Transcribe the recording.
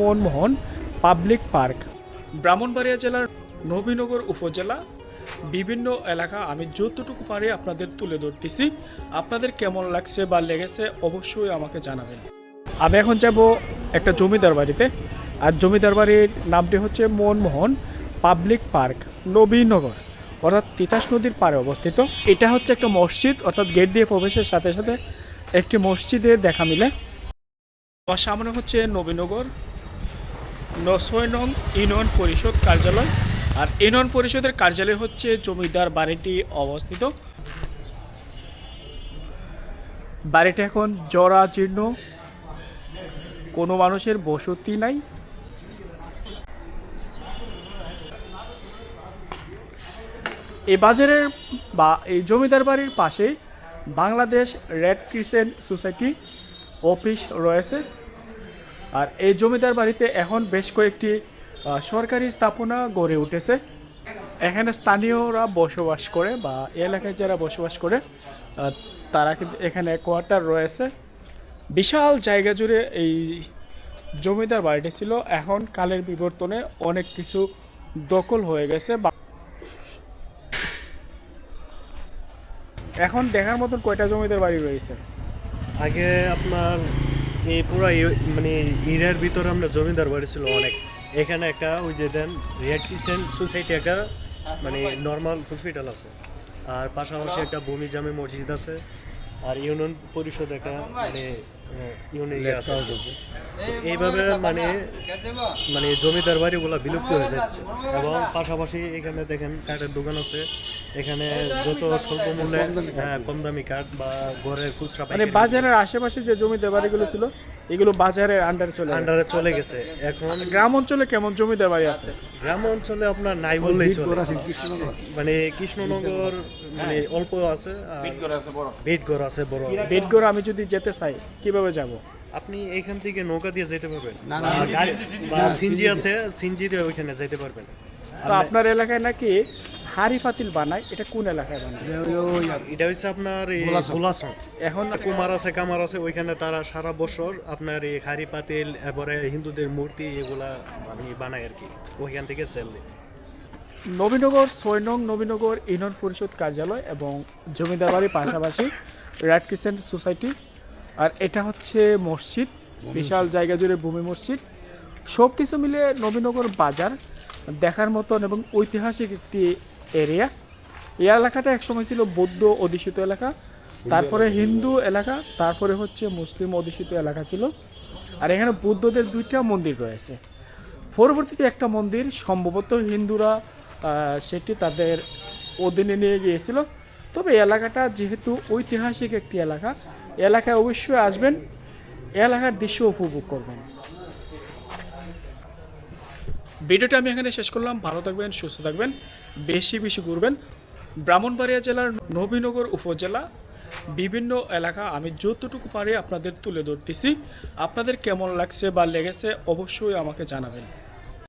Manmohan public park. Brahmanbaria জেলার নবীনগর উপজেলা, বিভিন্ন এলাকা আমি যতটুকু পারি আপনাদের তুলে ধরতেছি। আপনাদের কেমন লাগছে বা লেগেছে অবশ্যই আমাকে জানাবেন। আমি এখন যাব একটা জমিদার বাড়িতে। আর জমিদার বাড়ির নামটি হচ্ছে মনমোহন পাবলিক পার্ক, নবীনগর। অর্থাৎ তিতাস নদীর পাড়ে অবস্থিত। এটা হচ্ছে একটা মসজিদ, অর্থাৎ গেট দিয়ে প্রবেশের সাথে সাথে একটি মসজিদের দেখা মিলে। আমার সামনে হচ্ছে নবীনগর। ছয় নং ইউনিয়ন পরিষদ কার্যালয়। আর ইউনিয়ন পরিষদের কার্যালয় হচ্ছে জমিদার বাড়িটি অবস্থিত। বাড়িটা এখন জরা জীর্ণ কোনো মানুষের বসতি নাই। এই বাজারের বা এই জমিদার বাড়ির পাশেই Bangladesh red crescent society office রয়েছে। আর এই জমিদার বাড়িতে এখন বেশ কয়েকটি সরকারি স্থাপনা গড়ে উঠেছে। এখানে স্থানীয়রা বসবাস করে বা এলাকায় যারা বসবাস করে তারা কিন্তু এখানে কোয়ার্টার রয়েছে। বিশাল জায়গা জুড়ে এই জমিদার বাড়িটি ছিল। এখন কালের বিবর্তনে অনেক কিছু দখল হয়ে গেছে। বা এখন দেখার মতন কয়টা জমিদার বাড়ি রয়েছে? আগে আপনার এই পুরো মানে এরিয়ার ভিতরে আমরা জমিদার বাড়ি ছিল অনেক। এখানে একটা ওই যে দেন, রেড কিচেন সোসাইটি একটা মানে নর্মাল হসপিটাল আছে। আর পাশাপাশি একটা ভূমি জামে মসজিদ আছে। আর ইউনিয়ন পরিষদ একটা মানে এইভাবে মানে মানে জমিদার বাড়িগুলো বিলুপ্ত হয়ে যাচ্ছে। এবং পাশাপাশি এখানে দেখেন কাঠের দোকান আছে। এখানে যত স্বল্প মূল্যে হ্যাঁ, কম দামি কাঠ বা ঘরের খুচরা মানে বাজারের আশেপাশে যে জমিদার বাড়িগুলো ছিল এগুলো বাজারের আন্ডারে চলে আন্ডারে চলে গেছে। এখন গ্রাম অঞ্চলে কেমন জমিদার বাড়ি আছে? গ্রাম অঞ্চলে আপনার নাই বললেই চলে। মানে কৃষ্ণনগর মানে অল্প আছে বেটঘর আছে বড়। বেটগড় আমি যদি যেতে চাই কীভাবে যাব? আপনি এখান থেকে নৌকা দিয়ে যেতে পারবেন। সিনজি আছে সিনজি দিয়ে ওইখানে যেতে পারবেন। তো আপনার এলাকায় নাকি হাড়ি পাতিল বানায় এটা কোন এলাকায় বানায়? এটা হচ্ছে আপনার গোলাসন এখন কুমার আছে কামার আছে ওইখানে তারা সারা বছর আপনার এই খারি পাতিল এরপরে হিন্দুদের মূর্তি এগুলা মানে বানায় আর কি। ওইখান থেকে সেল দেয় নবীনগর ছয় নং নবীনগর ইউনিয়ন পরিষদ কার্যালয় এবং জমিদার বাড়ির পাশাপাশি রেড ক্রিসেন্ট সোসাইটি। আর এটা হচ্ছে মসজিদ বিশাল জায়গা জুড়ে ভূমি মসজিদ। সব কিছু মিলে নবীনগর বাজার দেখার মতন এবং ঐতিহাসিক একটি এরিয়া এই এলাকাটা একসময় ছিল বৌদ্ধ অধিষ্ঠিত এলাকা। তারপরে হিন্দু এলাকা তারপরে হচ্ছে মুসলিম অধিষ্ঠিত এলাকা ছিল। আর এখানে বৌদ্ধদের দুইটা মন্দির রয়েছে। পরবর্তীতে একটা মন্দির সম্ভবত হিন্দুরা সেটি তাদের অধীনে নিয়ে গিয়েছিল। তবে এই এলাকাটা যেহেতু ঐতিহাসিক একটি এলাকা এলাকায় অবশ্যই আসবেন। এলাকার দৃশ্য উপভোগ করবেন। ভিডিওটা আমি এখানে শেষ করলাম। ভালো থাকবেন, সুস্থ থাকবেন, বেশি বেশি ঘুরবেন। ব্রাহ্মণবাড়িয়া জেলার নবীনগর উপজেলা, বিভিন্ন এলাকা আমি যতটুকু পারি আপনাদের তুলে ধরতেছি। আপনাদের কেমন লাগছে বা লেগেছে অবশ্যই আমাকে জানাবেন।